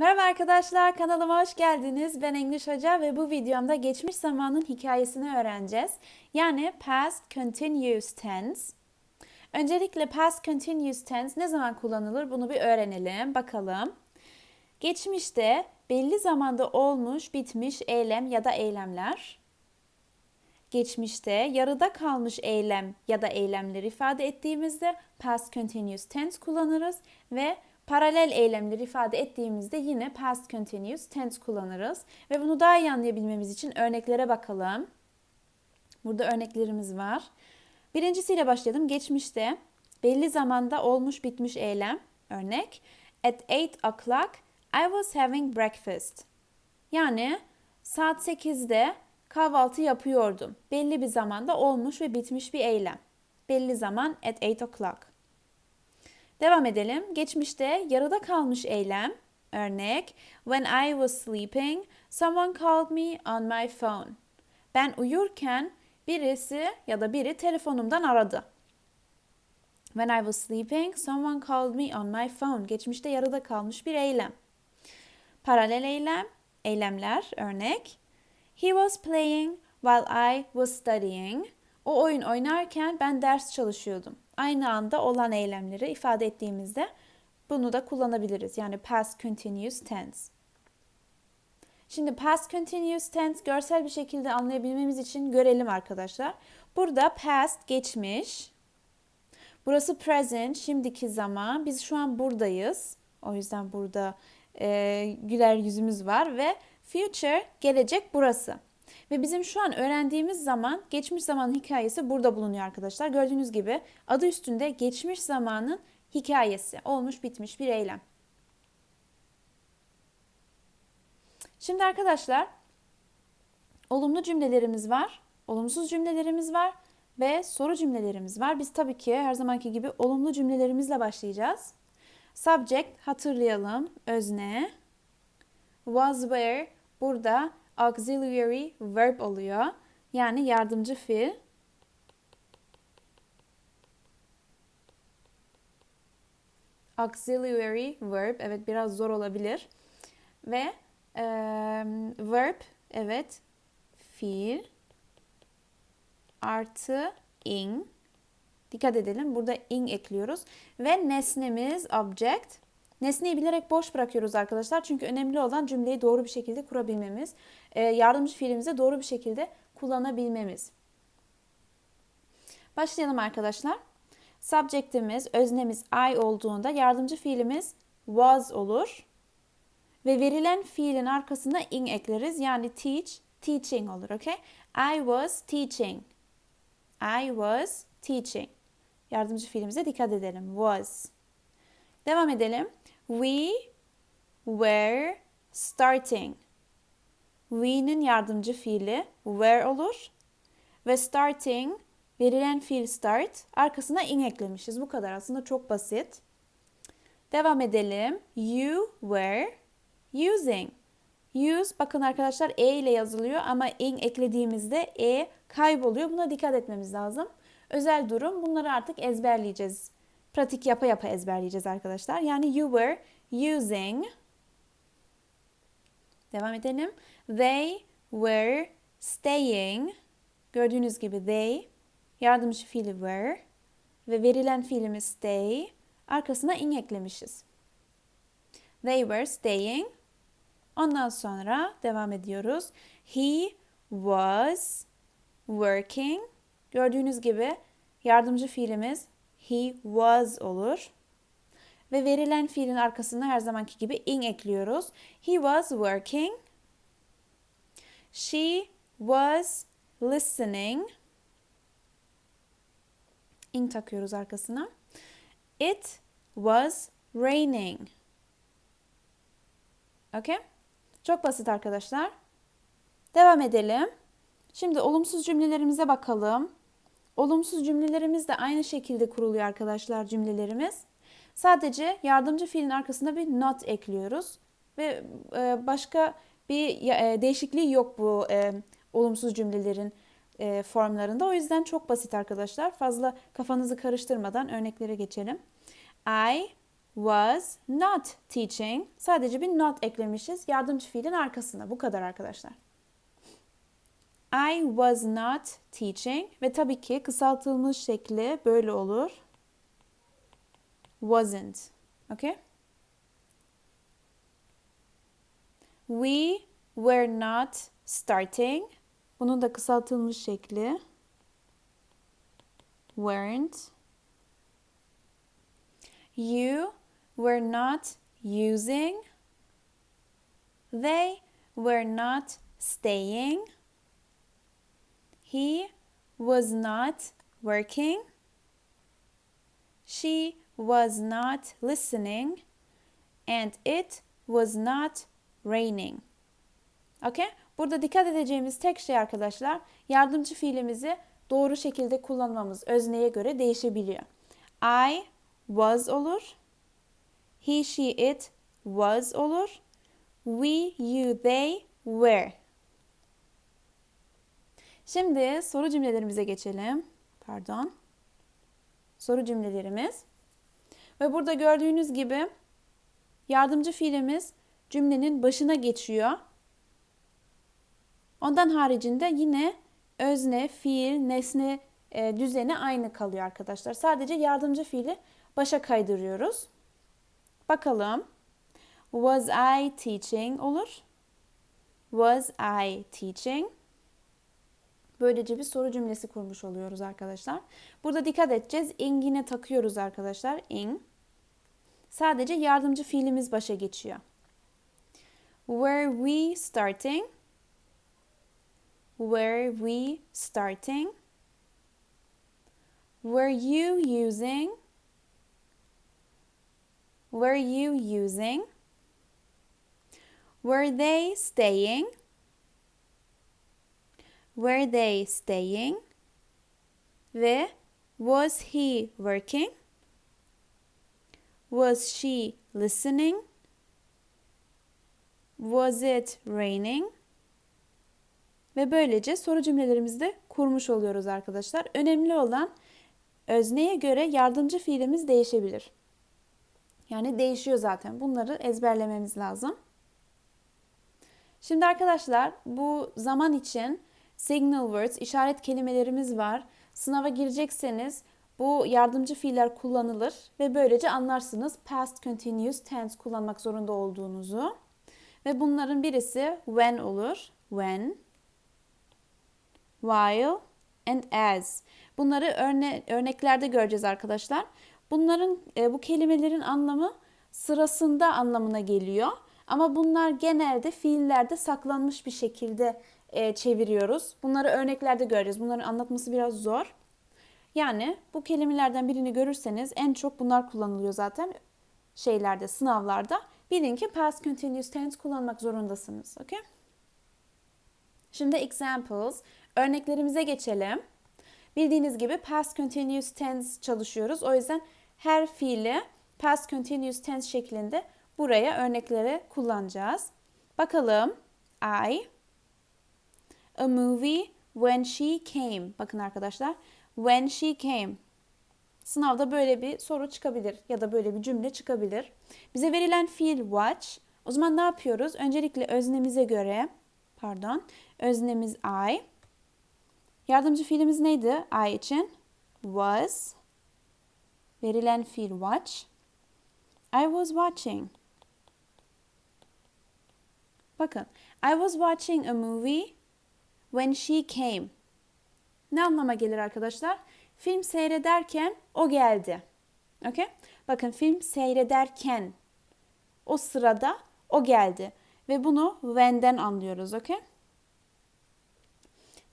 Merhaba arkadaşlar, kanalıma hoş geldiniz. Ben English Hoca ve bu videomda geçmiş zamanın hikayesini öğreneceğiz. Yani past continuous tense. Öncelikle past continuous tense ne zaman kullanılır bunu bir öğrenelim, bakalım. Geçmişte belli zamanda olmuş, bitmiş eylem ya da eylemler. Geçmişte yarıda kalmış eylem ya da eylemleri ifade ettiğimizde past continuous tense kullanırız ve paralel eylemleri ifade ettiğimizde yine past continuous tense kullanırız. Ve bunu daha iyi anlayabilmemiz için örneklere bakalım. Burada örneklerimiz var. Birincisiyle başlayalım. Geçmişte belli zamanda olmuş bitmiş eylem. Örnek. At 8 o'clock I was having breakfast. Yani saat 8'de kahvaltı yapıyordum. Belli bir zamanda olmuş ve bitmiş bir eylem. Belli zaman at 8 o'clock. Devam edelim. Geçmişte yarıda kalmış eylem. Örnek, when I was sleeping, someone called me on my phone. Ben uyurken birisi ya da biri telefonumdan aradı. When I was sleeping, someone called me on my phone. Geçmişte yarıda kalmış bir eylem. Paralel eylem, eylemler, örnek. He was playing while I was studying. O oyun oynarken ben ders çalışıyordum aynı anda olan eylemleri ifade ettiğimizde bunu da kullanabiliriz. Yani past continuous tense. Şimdi past continuous tense görsel bir şekilde anlayabilmemiz için görelim arkadaşlar. Burada past geçmiş. Burası present, şimdiki zaman. Biz şu an buradayız. O yüzden burada e, güler yüzümüz var ve future gelecek burası. Ve bizim şu an öğrendiğimiz zaman geçmiş zamanın hikayesi burada bulunuyor arkadaşlar. Gördüğünüz gibi adı üstünde geçmiş zamanın hikayesi. Olmuş bitmiş bir eylem. Şimdi arkadaşlar olumlu cümlelerimiz var, olumsuz cümlelerimiz var ve soru cümlelerimiz var. Biz tabii ki her zamanki gibi olumlu cümlelerimizle başlayacağız. Subject hatırlayalım, özne. Was where burada auxiliary verb oluyor. Yani yardımcı fiil. Auxiliary verb evet biraz zor olabilir. Ve e, verb evet fiil artı ing. Dikkat edelim burada ing ekliyoruz. Ve nesnemiz object Nesneyi bilerek boş bırakıyoruz arkadaşlar. Çünkü önemli olan cümleyi doğru bir şekilde kurabilmemiz. E, yardımcı fiilimizi doğru bir şekilde kullanabilmemiz. Başlayalım arkadaşlar. Subjectimiz, öznemiz I olduğunda yardımcı fiilimiz was olur. Ve verilen fiilin arkasına ing ekleriz. Yani teach, teaching olur. Okay? I was teaching. I was teaching. Yardımcı fiilimize dikkat edelim. Was. Devam edelim. We were starting. We'nin yardımcı fiili were olur. Ve starting verilen fiil start arkasına in eklemişiz. Bu kadar aslında çok basit. Devam edelim. You were using. Use bakın arkadaşlar e ile yazılıyor ama in eklediğimizde e kayboluyor. Buna dikkat etmemiz lazım. Özel durum bunları artık ezberleyeceğiz pratik yapa yapa ezberleyeceğiz arkadaşlar. Yani you were using Devam edelim. They were staying. Gördüğünüz gibi they yardımcı fiili were ve verilen fiilimiz stay. Arkasına in eklemişiz. They were staying. Ondan sonra devam ediyoruz. He was working. Gördüğünüz gibi yardımcı fiilimiz he was olur. Ve verilen fiilin arkasına her zamanki gibi in ekliyoruz. He was working. She was listening. In takıyoruz arkasına. It was raining. Okay? Çok basit arkadaşlar. Devam edelim. Şimdi olumsuz cümlelerimize bakalım. Olumsuz cümlelerimiz de aynı şekilde kuruluyor arkadaşlar cümlelerimiz. Sadece yardımcı fiilin arkasında bir not ekliyoruz ve e, başka bir e, değişikliği yok bu e, olumsuz cümlelerin formlarında. O yüzden çok basit arkadaşlar. Fazla kafanızı karıştırmadan örneklere geçelim. I was not teaching. Sadece bir not eklemişiz yardımcı fiilin arkasına. Bu kadar arkadaşlar. I was not teaching ve tabii ki kısaltılmış şekli böyle olur. Wasn't. Okay? We were not starting. Bunun da kısaltılmış şekli. Weren't. You were not using. They were not staying. He was not working. She was not listening. And it was not raining. Okay? Burada dikkat edeceğimiz tek şey arkadaşlar yardımcı fiilimizi doğru şekilde kullanmamız özneye göre değişebiliyor. I was olur. He, she, it was olur. We, you, they were. Şimdi soru cümlelerimize geçelim. Pardon. Soru cümlelerimiz. Ve burada gördüğünüz gibi yardımcı fiilimiz cümlenin başına geçiyor. Ondan haricinde yine özne, fiil, nesne e, düzeni aynı kalıyor arkadaşlar. Sadece yardımcı fiili başa kaydırıyoruz. Bakalım. Was I teaching olur. Was I teaching? Böylece bir soru cümlesi kurmuş oluyoruz arkadaşlar. Burada dikkat edeceğiz. Ing'ine takıyoruz arkadaşlar. Ing. Sadece yardımcı fiilimiz başa geçiyor. Were we starting? Were we starting? Were you using? Were you using? Were they staying? Were they staying? Ve was he working? Was she listening? Was it raining? Ve böylece soru cümlelerimizi de kurmuş oluyoruz arkadaşlar. Önemli olan özneye göre yardımcı fiilimiz değişebilir. Yani değişiyor zaten. Bunları ezberlememiz lazım. Şimdi arkadaşlar bu zaman için signal words, işaret kelimelerimiz var. Sınava girecekseniz bu yardımcı fiiller kullanılır ve böylece anlarsınız past continuous tense kullanmak zorunda olduğunuzu. Ve bunların birisi when olur. When, while and as. Bunları örne örneklerde göreceğiz arkadaşlar. Bunların e, bu kelimelerin anlamı sırasında anlamına geliyor. Ama bunlar genelde fiillerde saklanmış bir şekilde e, çeviriyoruz. Bunları örneklerde göreceğiz. Bunların anlatması biraz zor. Yani bu kelimelerden birini görürseniz en çok bunlar kullanılıyor zaten şeylerde, sınavlarda. Bilin ki past continuous tense kullanmak zorundasınız. Okay? Şimdi examples. Örneklerimize geçelim. Bildiğiniz gibi past continuous tense çalışıyoruz. O yüzden her fiili past continuous tense şeklinde buraya örneklere kullanacağız. Bakalım. I a movie when she came. Bakın arkadaşlar. When she came. Sınavda böyle bir soru çıkabilir ya da böyle bir cümle çıkabilir. Bize verilen fiil watch. O zaman ne yapıyoruz? Öncelikle öznemize göre pardon öznemiz I. Yardımcı fiilimiz neydi I için? Was. Verilen fiil watch. I was watching. Bakın. I was watching a movie when she came. Ne anlama gelir arkadaşlar? Film seyrederken o geldi. Okay? Bakın film seyrederken o sırada o geldi. Ve bunu when'den anlıyoruz. Okay?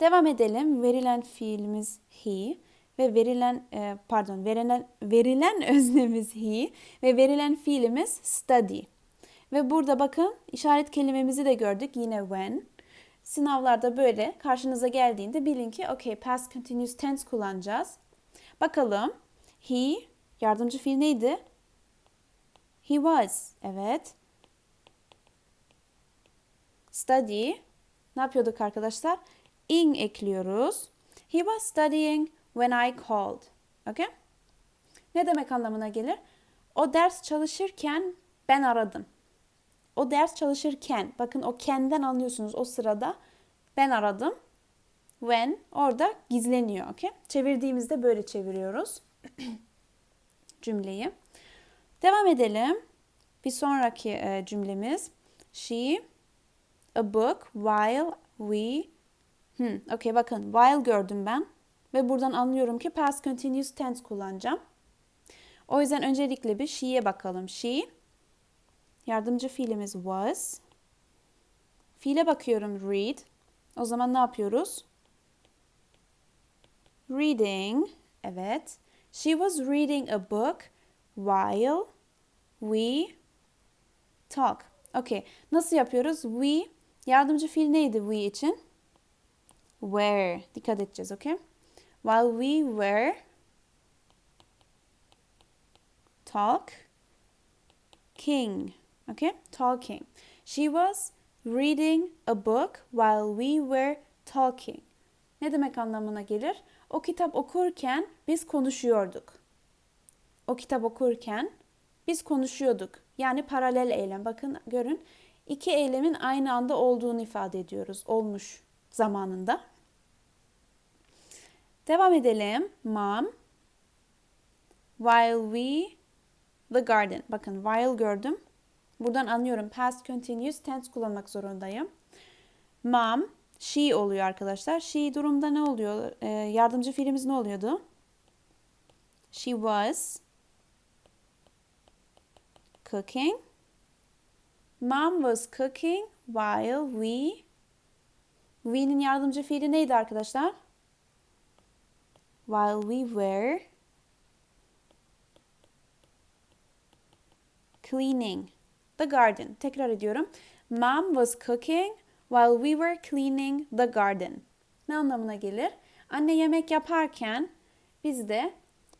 Devam edelim. Verilen fiilimiz he ve verilen e, pardon verilen verilen öznemiz he ve verilen fiilimiz study. Ve burada bakın işaret kelimemizi de gördük yine when. Sınavlarda böyle karşınıza geldiğinde bilin ki okay past continuous tense kullanacağız. Bakalım. He yardımcı fiil neydi? He was. Evet. Study. Ne yapıyorduk arkadaşlar? ing ekliyoruz. He was studying when I called. Okay? Ne demek anlamına gelir? O ders çalışırken ben aradım. O ders çalışırken, bakın o kenden anlıyorsunuz o sırada ben aradım. When orada gizleniyor. Okay? Çevirdiğimizde böyle çeviriyoruz cümleyi. Devam edelim. Bir sonraki e, cümlemiz. She a book while we Hmm, okay bakın while gördüm ben ve buradan anlıyorum ki past continuous tense kullanacağım. O yüzden öncelikle bir she'ye bakalım. She yardımcı fiilimiz was. Fiile bakıyorum read. O zaman ne yapıyoruz? Reading. Evet. She was reading a book while we talk. Okay. Nasıl yapıyoruz? We yardımcı fiil neydi we için? Were. Dikkat edeceğiz, okay? While we were talk king. Okay? Talking. She was reading a book while we were talking. Ne demek anlamına gelir? O kitap okurken biz konuşuyorduk. O kitap okurken biz konuşuyorduk. Yani paralel eylem. Bakın görün. iki eylemin aynı anda olduğunu ifade ediyoruz. Olmuş zamanında. Devam edelim. Mom. While we the garden. Bakın while gördüm. Buradan anlıyorum. Past continuous tense kullanmak zorundayım. Mom, she oluyor arkadaşlar. She durumda ne oluyor? Ee, yardımcı fiilimiz ne oluyordu? She was cooking. Mom was cooking while we We'nin yardımcı fiili neydi arkadaşlar? While we were cleaning the garden. Tekrar ediyorum. Mom was cooking while we were cleaning the garden. Ne anlamına gelir? Anne yemek yaparken biz de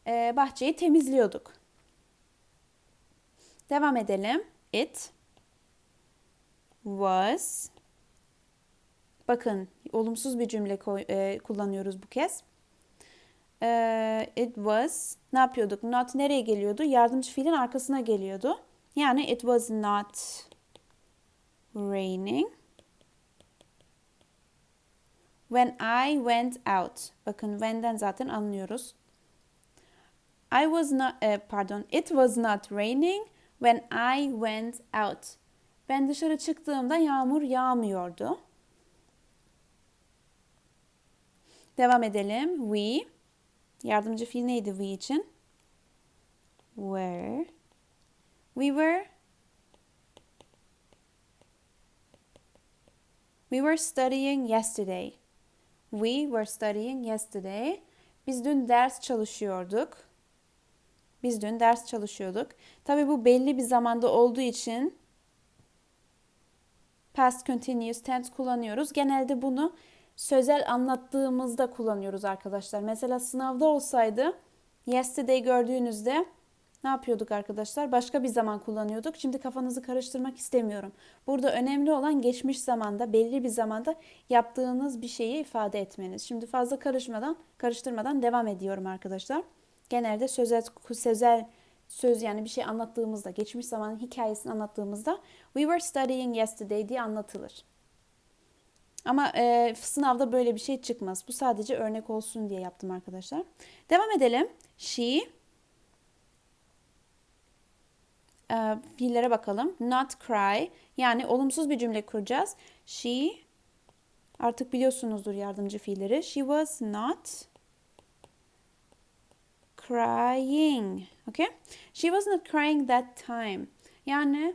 e, bahçeyi temizliyorduk. Devam edelim. It was Bakın olumsuz bir cümle e, kullanıyoruz bu kez. E, it was ne yapıyorduk? Not nereye geliyordu? Yardımcı fiilin arkasına geliyordu. Yani it was not raining. When I went out. Bakın when'den zaten anlıyoruz. I was not, e, pardon, it was not raining when I went out. Ben dışarı çıktığımda yağmur yağmıyordu. Devam edelim. We. Yardımcı fiil neydi we için? Were. We were. We were studying yesterday. We were studying yesterday. Biz dün ders çalışıyorduk. Biz dün ders çalışıyorduk. Tabi bu belli bir zamanda olduğu için past continuous tense kullanıyoruz. Genelde bunu sözel anlattığımızda kullanıyoruz arkadaşlar. Mesela sınavda olsaydı yesterday gördüğünüzde ne yapıyorduk arkadaşlar? Başka bir zaman kullanıyorduk. Şimdi kafanızı karıştırmak istemiyorum. Burada önemli olan geçmiş zamanda, belli bir zamanda yaptığınız bir şeyi ifade etmeniz. Şimdi fazla karışmadan, karıştırmadan devam ediyorum arkadaşlar. Genelde sözel, sözel söz yani bir şey anlattığımızda, geçmiş zamanın hikayesini anlattığımızda we were studying yesterday diye anlatılır. Ama e, sınavda böyle bir şey çıkmaz. Bu sadece örnek olsun diye yaptım arkadaşlar. Devam edelim. She e, fiillere bakalım. Not cry yani olumsuz bir cümle kuracağız. She artık biliyorsunuzdur yardımcı fiilleri. She was not crying. Okay? She was not crying that time. Yani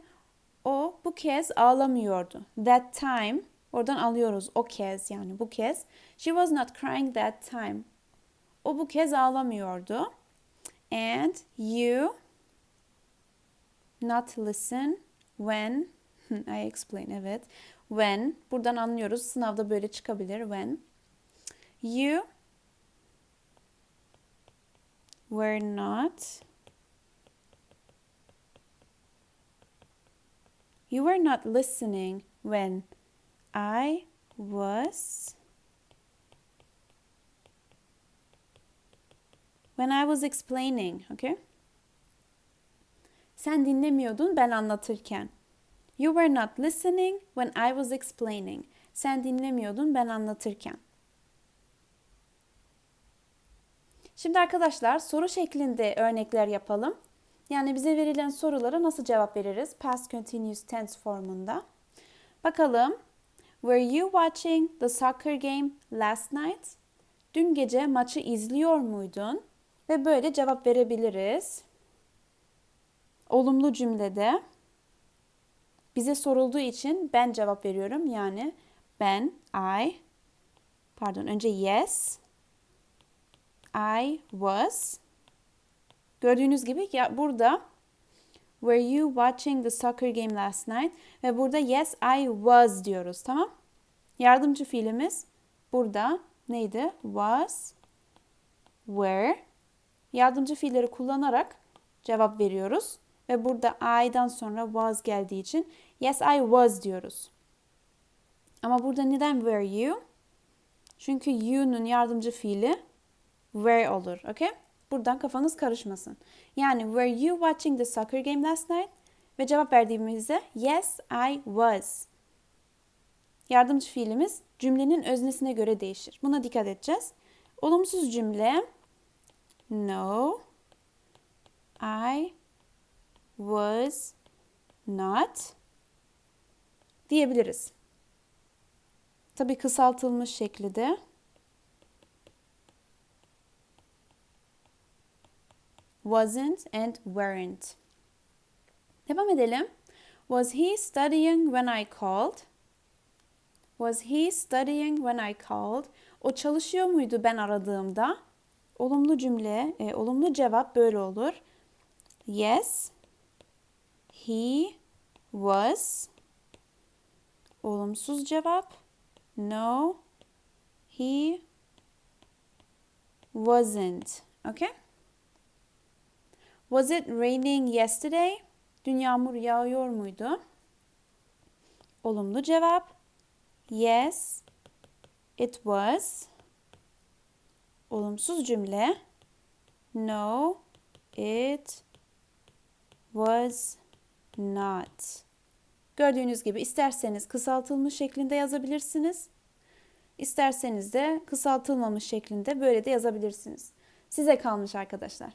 o bu kez ağlamıyordu. That time Oradan alıyoruz o kez yani bu kez. She was not crying that time. O bu kez ağlamıyordu. And you not listen when I explain evet. When buradan anlıyoruz. Sınavda böyle çıkabilir when. You were not You were not listening when I was when I was explaining, okay? Sen dinlemiyordun ben anlatırken. You were not listening when I was explaining. Sen dinlemiyordun ben anlatırken. Şimdi arkadaşlar soru şeklinde örnekler yapalım. Yani bize verilen sorulara nasıl cevap veririz? Past continuous tense formunda. Bakalım. Were you watching the soccer game last night? Dün gece maçı izliyor muydun? Ve böyle cevap verebiliriz. Olumlu cümlede bize sorulduğu için ben cevap veriyorum. Yani ben, I, pardon önce yes, I was. Gördüğünüz gibi ya burada Were you watching the soccer game last night? Ve burada yes I was diyoruz tamam? Yardımcı fiilimiz burada neydi? Was, were. Yardımcı fiilleri kullanarak cevap veriyoruz. Ve burada I'dan sonra was geldiği için yes I was diyoruz. Ama burada neden were you? Çünkü you'nun yardımcı fiili were olur. Okay? Buradan kafanız karışmasın. Yani were you watching the soccer game last night? Ve cevap verdiğimizde yes I was. Yardımcı fiilimiz cümlenin öznesine göre değişir. Buna dikkat edeceğiz. Olumsuz cümle no I was not diyebiliriz. Tabii kısaltılmış şekilde. wasn't and weren't. Devam edelim. Was he studying when I called? Was he studying when I called? O çalışıyor muydu ben aradığımda? Olumlu cümle, e, olumlu cevap böyle olur. Yes, he was. Olumsuz cevap. No, he wasn't. Okay? Was it raining yesterday? Dün yağmur yağıyor muydu? Olumlu cevap. Yes, it was. Olumsuz cümle. No, it was not. Gördüğünüz gibi isterseniz kısaltılmış şeklinde yazabilirsiniz. İsterseniz de kısaltılmamış şeklinde böyle de yazabilirsiniz. Size kalmış arkadaşlar.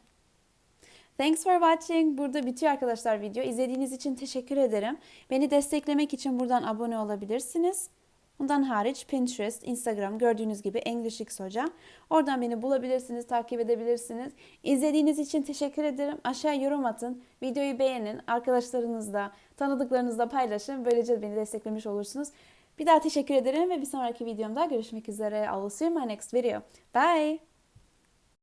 Thanks for watching. Burada bitiyor arkadaşlar video. İzlediğiniz için teşekkür ederim. Beni desteklemek için buradan abone olabilirsiniz. Bundan hariç Pinterest, Instagram gördüğünüz gibi English X Hoca. Oradan beni bulabilirsiniz, takip edebilirsiniz. İzlediğiniz için teşekkür ederim. Aşağı yorum atın, videoyu beğenin, arkadaşlarınızla, tanıdıklarınızla paylaşın. Böylece beni desteklemiş olursunuz. Bir daha teşekkür ederim ve bir sonraki videomda görüşmek üzere. I will see you in my next video. Bye!